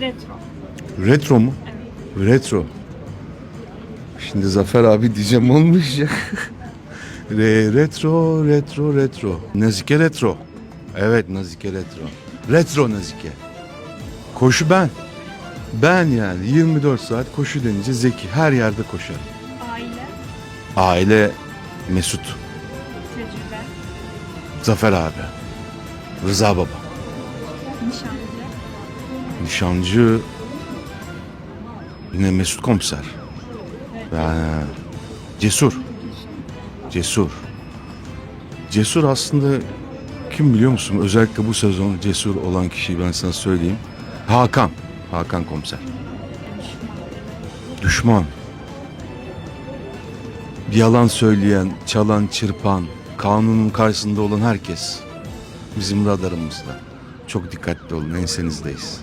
Retro. Retro mu? Retro. Şimdi Zafer abi diyeceğim ya. Re, retro, retro, retro. Nazike retro. Evet Nazike retro. Retro Nazike. Koşu ben. Ben yani 24 saat koşu denince Zeki her yerde koşar. Aile. Aile Mesut, Tecrübe. Zafer abi, Rıza baba, Nişancı. Nişancı yine Mesut komiser. Yani cesur. Cesur. Cesur aslında kim biliyor musun? Özellikle bu sezon cesur olan kişiyi ben sana söyleyeyim. Hakan. Hakan komiser. Düşman. Yalan söyleyen, çalan, çırpan, kanunun karşısında olan herkes bizim radarımızda. Çok dikkatli olun, ensenizdeyiz.